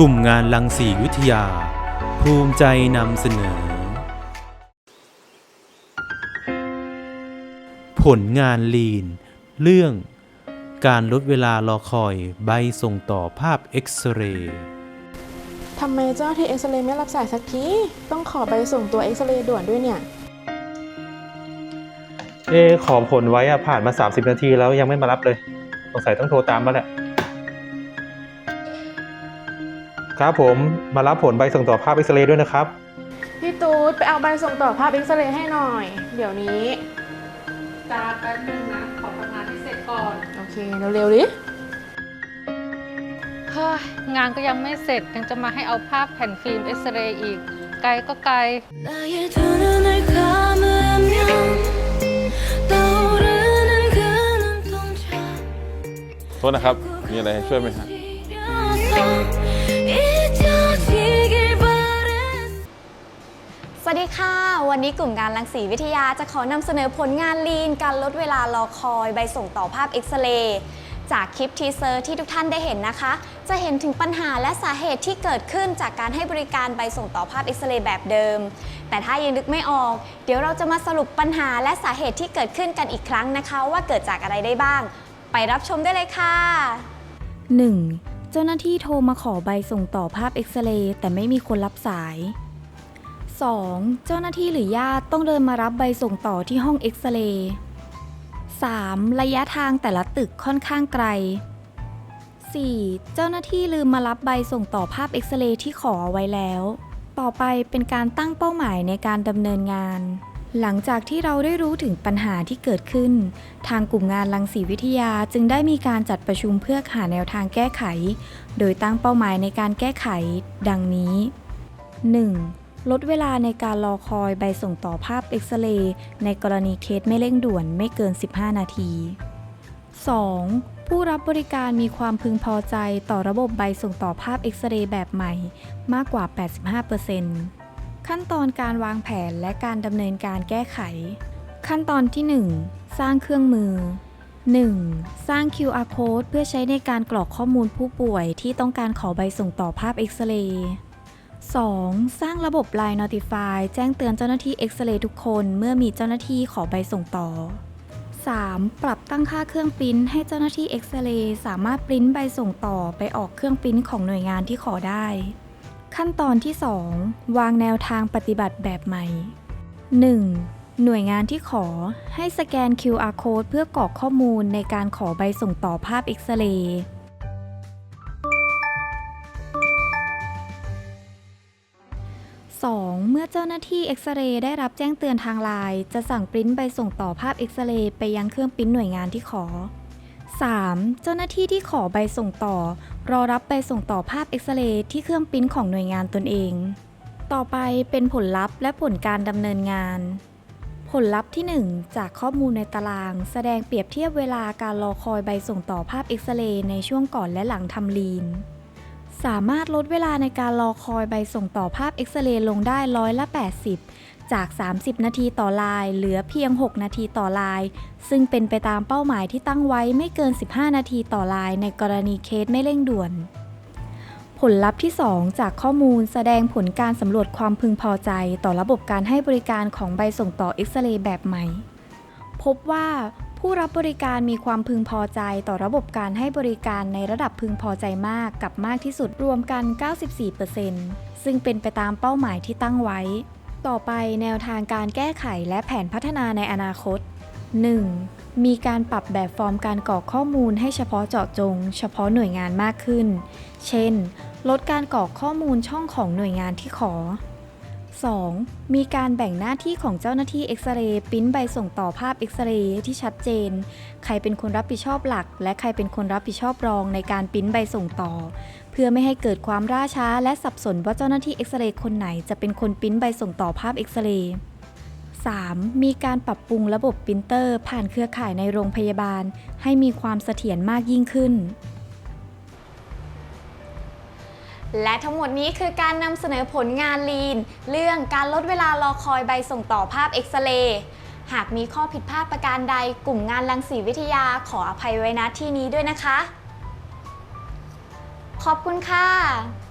กลุ่มงานลังสีวิทยา ภูมิใจนำเสนอ ผลงานลีน เรื่อง การลดเวลารอคอยใบส่งต่อภาพเอ็กซเรย์ทำไมเจ้าหน้าที่เอ็กซเรย์ไม่รับสายสักที ต้องขอใบส่งตัวเอ็กซเรย์ด่วนด้วยเนี่ย เอขอผลไว้อะผ่านมา 30 นาทีแล้วยังไม่มารับเลย สงสัยต้องโทรตามมาแหละ ครับผมมารับผลใบส่งต่อภาพเอ็กซเรย์ด้วยนะครับ พี่ตูดไปเอาใบส่งต่อภาพเอ็กซเรย์ให้หน่อย เดี๋ยวนี้ จ้าแป๊บนึงนะ ขอทำงานให้เสร็จก่อน โอเค เร็วๆดิ เฮ้ย งานก็ยังไม่เสร็จ ยังจะมาให้เอาภาพแผ่นฟิล์มเอ็กซเรย์อีก ไกลก็ไกล 나의 두 눈을 감으면 떠오르는 그 눈동자 โทษนะครับ มีอะไรให้ช่วยไหมฮะ 잊어서 สวัสดีค่ะ วันนี้กลุ่มงานรังสีวิทยาจะขอนำเสนอผลงานลีน การลดเวลารอคอยใบส่งต่อภาพเอ็กซเรย์จากคลิปทีเซอร์ที่ทุกท่านได้เห็นนะคะ จะเห็นถึงปัญหาและสาเหตุที่เกิดขึ้นจากการให้บริการใบส่งต่อภาพเอ็กซเรย์แบบเดิม แต่ถ้ายังนึกไม่ออก เดี๋ยวเราจะมาสรุปปัญหาและสาเหตุที่เกิดขึ้นกันอีกครั้งนะคะ ว่าเกิดจากอะไรได้บ้าง ไปรับชมได้เลยค่ะ 1. เจ้าหน้าที่โทรมาขอใบส่งต่อภาพเอ็กซเรย์แต่ไม่มีคนรับสาย 2. เจ้าหน้าที่หรือญาติต้องเดินมารับใบส่งต่อที่ห้องเอ็กซเรย์ 3. ระยะทางแต่ละตึกค่อนข้างไกล 4. เจ้าหน้าที่ลืมมารับใบส่งต่อภาพเอ็กซเรย์ที่ขอไว้แล้ว ต่อไปเป็นการตั้งเป้าหมายในการดำเนินงาน หลังจากที่เราได้รู้ถึงปัญหาที่เกิดขึ้น ทางกลุ่มงานรังสีวิทยาจึงได้มีการจัดประชุมเพื่อหาแนวทางแก้ไข โดยตั้งเป้าหมายในการแก้ไข ดังนี้ 1. ลดเวลาในการรอคอยใบส่งต่อภาพเอ็กซเรย์ในกรณีเคสไม่เร่งด่วนไม่เกิน 15 นาที 2. ผู้รับบริการมีความพึงพอใจต่อระบบใบส่งต่อภาพเอ็กซเรย์แบบใหม่มากกว่า 85%ขั้นตอนการวางแผนและการดำเนินการแก้ไข ขั้นตอนที่ 1 สร้างเครื่องมือ 1. สร้าง QR code เพื่อใช้ในการกรอกข้อมูลผู้ป่วยที่ต้องการขอใบส่งต่อภาพเอ็กซเรย์ 2. สร้างระบบ Line Notify แจ้งเตือนเจ้าหน้าที่เอ็กซเรย์ทุกคน เมื่อมีเจ้าหน้าที่ขอใบส่งต่อ 3. ปรับตั้งค่าเครื่องปริ้นให้เจ้าหน้าที่เอ็กซเรย์สามารถปริ้นใบส่งต่อไปออกเครื่องปริ้นของหน่วยงานที่ขอได้ ขั้นตอนที่ 2 วางแนวทางปฏิบัติแบบใหม่ 1. หน่วยงานที่ขอให้สแกน QR code เพื่อกรอกข้อมูลในการขอใบส่งต่อภาพเอ็กซเรย์ 2. เมื่อเจ้าหน้าที่เอ็กซเรย์ได้รับแจ้งเตือนทางไลน์จะสั่งปริ้นใบส่งต่อภาพเอ็กซเรย์ไปยังเครื่องปริ้นหน่วยงานที่ขอ 3. เจ้าหน้าที่ที่ขอใบส่งต่อ รอรับใบส่งต่อภาพเอ็กซเรย์ที่เครื่องปริ้นของหน่วยงานตนเอง ต่อไปเป็นผลลัพธ์และผลการดำเนินงาน ผลลัพธ์ที่ 1 จากข้อมูลในตาราง แสดงเปรียบเทียบเวลาการรอคอยใบส่งต่อภาพเอ็กซเรย์ในช่วงก่อนและหลังทำลีน สามารถลดเวลาในการรอคอยใบส่งต่อภาพเอ็กซเรย์ลงได้ร้อยละ 80 จาก 30 นาทีต่อลาย เหลือเพียง 6 นาทีต่อลาย ซึ่งเป็นไปตามเป้าหมายที่ตั้งไว้ไม่เกิน 15 นาทีต่อลาย ในกรณีเคสไม่เร่งด่วน ผลลัพธ์ที่ 2 จากข้อมูลแสดงผลการสำรวจความพึงพอใจ ต่อระบบการให้บริการของใบส่งต่อเอ็กซเรย์แบบใหม่ พบว่า ผู้รับบริการมีความพึงพอใจต่อระบบการให้บริการในระดับพึงพอใจมากกับมากที่สุดรวมกัน 94%ซึ่งเป็นไปตามเป้าหมายที่ตั้งไว้ ต่อไปแนวทางการแก้ไขและแผนพัฒนาในอนาคต 1. มีการปรับแบบฟอร์มการกรอกข้อมูลให้เฉพาะเจาะจง เฉพาะหน่วยงานมากขึ้น เช่น ลดการกรอกข้อมูลช่องของหน่วยงานที่ขอ 2. มีการแบ่งหน้าที่ของเจ้าหน้าที่เอ็กซเรย์ปิ้นใบส่งต่อภาพเอ็กซเรย์ที่ชัดเจน ใครเป็นคนรับผิดชอบหลัก และใครเป็นคนรับผิดชอบรองในการปิ้นใบส่งต่อ เพื่อไม่ให้เกิดความล่าช้าและสับสนว่าเจ้าหน้าที่เอ็กซเรย์คนไหนจะเป็นคนปิ้นใบส่งต่อภาพเอ็กซเรย์ 3. มีการปรับปรุงระบบปรินเตอร์ ผ่านเครือข่ายในโรงพยาบาล ให้มีความเสถียรมากยิ่งขึ้น และทั้งหมดนี้คือการนำเสนอผลงานลีน เรื่องการลดเวลารอคอยใบส่งต่อภาพเอ็กซเรย์หากมีข้อผิดพลาดประการใดกลุ่มงานรังสีวิทยาขออภัยไว้ณที่นี้ด้วยนะคะ ขอบคุณค่ะ